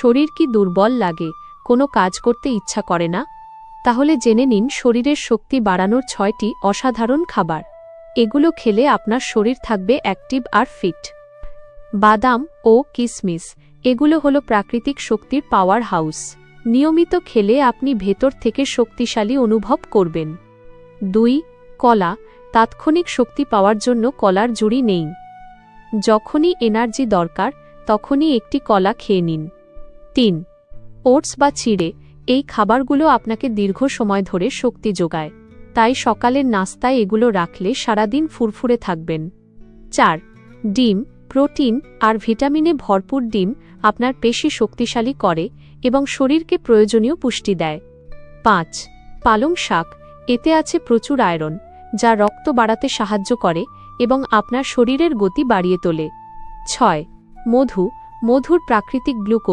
শরীর কি দুর্বল লাগে, কোনো কাজ করতে ইচ্ছা করে না? তাহলে জেনে নিন শরীরের শক্তি বাড়ানোর ছয়টি অসাধারণ খাবার। এগুলো খেলে আপনার শরীর থাকবে অ্যাক্টিভ আর ফিট। বাদাম ও কিসমিস, এগুলো হলো প্রাকৃতিক শক্তির পাওয়ার হাউস। নিয়মিত খেলে আপনি ভেতর থেকে শক্তিশালী অনুভব করবেন। দুই, কলা, তাৎক্ষণিক শক্তি পাওয়ার জন্য কলার জুড়ি নেই। যখনই এনার্জি দরকার, তখনই একটি কলা খেয়ে নিন। তিন, ওটস বা চিড়ে, এই খাবারগুলো আপনাকে দীর্ঘ সময় ধরে শক্তি যোগায়। তাই সকালের নাস্তায় এগুলো রাখলে সারাদিন ফুরফুরে থাকবেন। চার, ডিম, প্রোটিন আর ভিটামিনে ভরপুর ডিম আপনার পেশি শক্তিশালী করে এবং শরীরকে প্রয়োজনীয় পুষ্টি দেয়। পাঁচ, পালং শাক, এতে আছে প্রচুর আয়রন, যা রক্ত বাড়াতে সাহায্য করে এবং আপনার শরীরের গতি বাড়িয়ে তোলে। ছয়, মধু, মধুর প্রাকৃতিক গ্লুকোজ